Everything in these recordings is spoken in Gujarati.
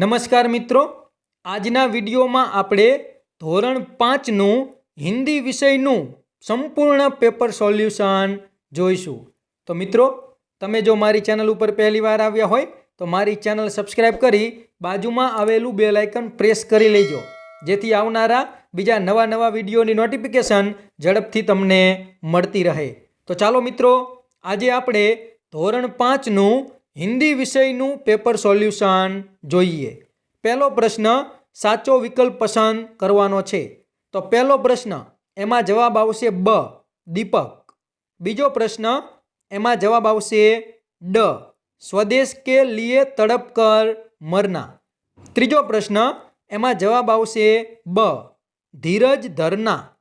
નમસ્કાર મિત્રો. આજના વિડીયોમાં આપણે ધોરણ પાંચનું હિન્દી વિષયનું સંપૂર્ણ પેપર સોલ્યુશન જોઈશું. તો મિત્રો, તમે જો મારી ચેનલ ઉપર પહેલી વાર આવ્યા હોય, તો મારી ચેનલ સબસ્ક્રાઈબ કરી બાજુમાં આવેલું બે લાઇકન પ્રેસ કરી લેજો. જેથી આવનારા બીજા નવા નવા વિડીયોની નોટિફિકેશન ઝડપથી તમને મળતી રહે. તો ચાલો મિત્રો, આજે આપણે ધોરણ પાંચનું હિન્દી વિષયનું પેપર સોલ્યુશન જોઈએ. પહેલો પ્રશ્ન, સાચો વિકલ્પ પસંદ કરવાનો છે. તો પહેલો પ્રશ્ન, એમાં જવાબ આવશે બ, દીપક. બીજો પ્રશ્ન, એમાં જવાબ આવશે ડ, સ્વદેશ કે લીએ તડપ કર મરના. ત્રીજો પ્રશ્ન, એમાં જવાબ આવશે બ, ધીરજ ધરના.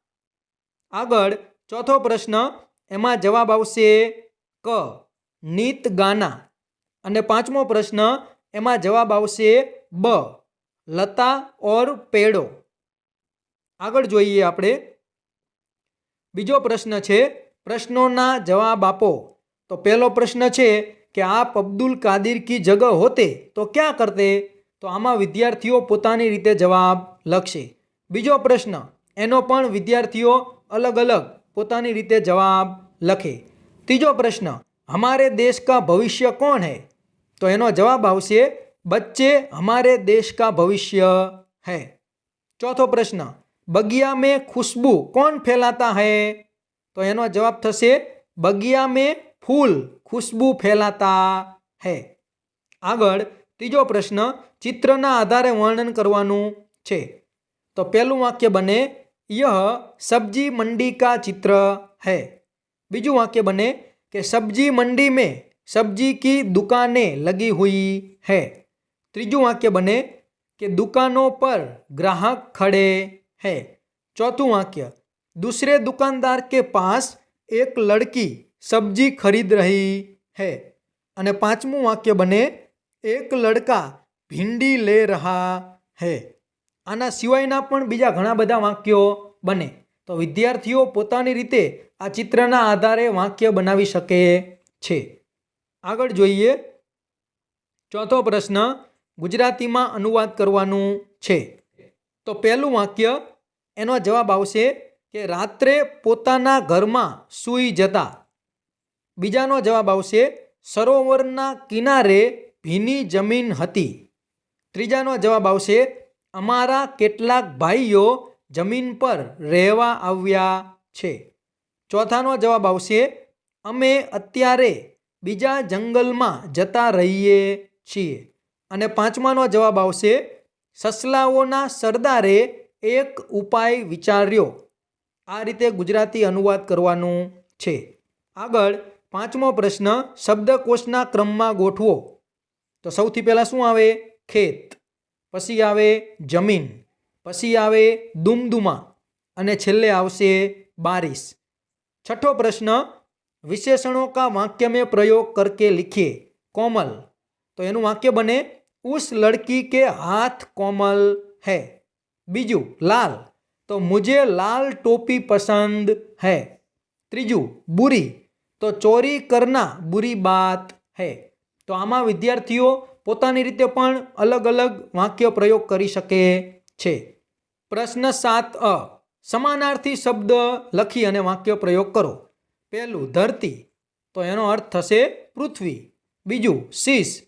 આગળ, ચોથો પ્રશ્ન, એમાં જવાબ આવશે ક, નીત ગાના. અને પાંચમો પ્રશ્ન એમાં જવાબ આવશે બ, લતા ઓર પેડો. આગળ જોઈએ આપણે. બીજો પ્રશ્ન છે, પ્રશ્નોના જવાબ આપો. તો પહેલો પ્રશ્ન છે કે આપ અબ્દુલ કાદિર કી જગહ હોતે તો ક્યાં કરતે? તો આમાં વિદ્યાર્થીઓ પોતાની રીતે જવાબ લખશે. બીજો પ્રશ્ન, એનો પણ વિદ્યાર્થીઓ અલગ અલગ પોતાની રીતે જવાબ લખે. ત્રીજો પ્રશ્ન, હમારે દેશ કા ભવિષ્ય કોણ હૈ? तो यह जवाब बच्चे हमारे देश का भविष्य है चौथो प्रश्न बगिया में खुशबू कौन फैलाता है तो यह जवाब थे बगिया में फूल खुशबू फैलाता है आग तीजो प्रश्न चित्रना आधार वर्णन करने तो पहलू वाक्य बने यह सब्ज़ी मंडी का चित्र है बीजू वाक्य बने के सब्ज़ी मंडी में सब्जी की दुकानें लगी हुई है ત્રીજું વાક્ય બને कि दुकानों पर ग्राहक खड़े हैं चौथું वाक्य दूसरे दुकानदार के पास एक लड़की सब्जी खरीद रही है અને પાંચમું વાક્ય બને એક લડકા ભીંડી લે રહા હે આના સિવાયના પણ બીજા ઘણા બધા વાક્યો બને તો વિદ્યાર્થીઓ પોતાની રીતે આ ચિત્રના આધારે વાક્ય બનાવી શકે છે આગળ જોઈએ. ચોથો પ્રશ્ન ગુજરાતીમાં અનુવાદ કરવાનું છે. તો પહેલું વાક્ય એનો જવાબ આવશે કે રાત્રે પોતાના ઘરમાં સૂઈ જતા. બીજાનો જવાબ આવશે, સરોવરના કિનારે ભીની જમીન હતી. ત્રીજાનો જવાબ આવશે, અમારા કેટલાક ભાઈઓ જમીન પર રહેવા આવ્યા છે. ચોથાનો જવાબ આવશે, અમે અત્યારે બીજા જંગલમાં જતા રહીએ છીએ. અને પાંચમાનો જવાબ આવશે, સસલાઓના સરદારે એક ઉપાય વિચાર્યો. આ રીતે ગુજરાતી અનુવાદ કરવાનું છે. આગળ પાંચમો પ્રશ્ન, શબ્દકોશના ક્રમમાં ગોઠવો. તો સૌથી પહેલાં શું આવે? ખેત. પછી આવે જમીન. પછી આવે દુમદુમા. અને છેલ્લે આવશે બારીસ છઠ્ઠો પ્રશ્ન વિશેષणों का वाक्य में प्रयोग करके लिखिए કોમલ. તો એનું વાક્ય બને, ઉસ લડકી કે હાથ કોમલ હે. બીજું, લાલ. તો, મુજે લાલ ટોપી પસંદ હે. ત્રીજું, બુરી. તો, ચોરી કરના બુરી બાત હૈ. તો, આમાં વિદ્યાર્થીઓ પોતાની રીતે પણ અલગ અલગ વાક્ય પ્રયોગ કરી શકે છે. પ્રશ્ન સાત અ. સમાનાર્થી શબ્દ લખી અને વાક્ય પ્રયોગ કરો. પહેલું ધરતી, તો એનો અર્થ થશે પૃથ્વી. બીજું શીશ,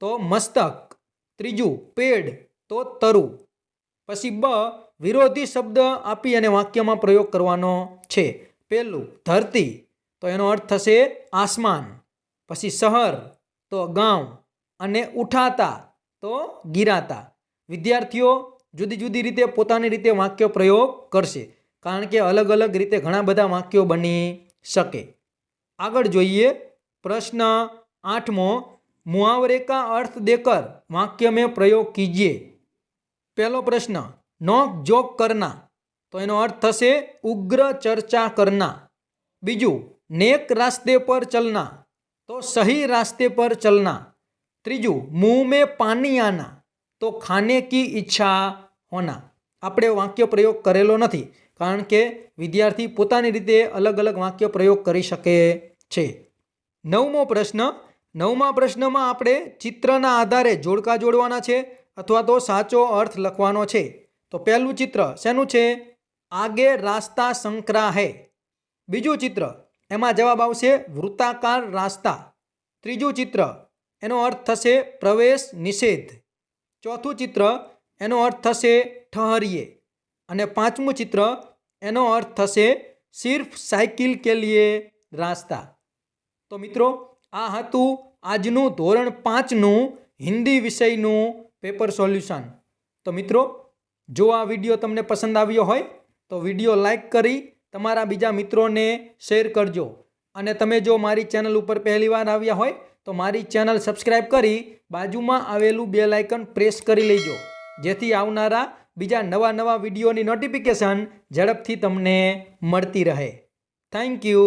તો મસ્તક. ત્રીજું પેડ, તો તરુ. પછી બ, વિરોધી શબ્દ આપી અને વાક્યમાં પ્રયોગ કરવાનો છે. પહેલું ધરતી, તો એનો અર્થ થશે આસમાન. પછી શહર, તો ગામ અને ઉઠાતા, તો ગિરાતા. વિદ્યાર્થીઓ જુદી જુદી રીતે પોતાની રીતે વાક્ય પ્રયોગ કરશે. કારણ કે અલગ અલગ રીતે ઘણા બધા વાક્યો બની શકે. આગળ જોઈએ પ્રશ્ન આઠમો મુહાવરે કા અર્થ દેકર વાક્ય મેં પ્રયોગ કીજીએ પહેલો પ્રશ્ન નોક જોક કરના. તો એનો અર્થ થશે, ઉગ્ર ચર્ચા કરના. બીજું, નેક રાસ્તે પર ચલના. તો સહી રાસ્તે પર ચલના. ત્રીજું મુંહ મેં પાણી આના. તો ખાને કી ઈચ્છા હોના. આપણે વાક્ય પ્રયોગ કરેલો નથી, કારણ કે વિદ્યાર્થી પોતાની રીતે અલગ અલગ વાક્ય પ્રયોગ કરી શકે છે. નવમો પ્રશ્ન, નવમા પ્રશ્નમાં આપણે ચિત્રના આધારે જોડકા જોડવાના છે અથવા તો સાચો અર્થ લખવાનો છે. તો પહેલું ચિત્ર શેનું છે? આગે રાસ્તા સંકરા હે બીજું ચિત્ર, એમાં જવાબ આવશે વૃત્તાકાર રાસ્તા. ત્રીજું ચિત્ર, એનો અર્થ થશે પ્રવેશ નિષેધ. ચોથું ચિત્ર એનો અર્થ થશે ઠહરીએ. અને પાંચમું ચિત્ર, એનો અર્થ થશે સિર્ફ સાયકલ કે લીએ રાસ્તા. તો મિત્રો, આ હતું આજનું ધોરણ પાંચનું હિન્દી વિષયનું પેપર સોલ્યુશન. તો મિત્રો, જો આ વીડિયો તમને પસંદ આવ્યો હોય, તો વીડિયો લાઈક કરી તમારા બીજા મિત્રોને શેર કરજો. અને તમે જો મારી ચેનલ ઉપર પહેલીવાર આવ્યા હોય, તો મારી ચેનલ સબસ્ક્રાઈબ કરી બાજુમાં આવેલું બે લાઇકન પ્રેસ કરી લેજો. જેથી આવનારા બીજા નવા નવા વિડીયોની નોટિફિકેશન ઝડપથી તમને મળતી રહે. Thank you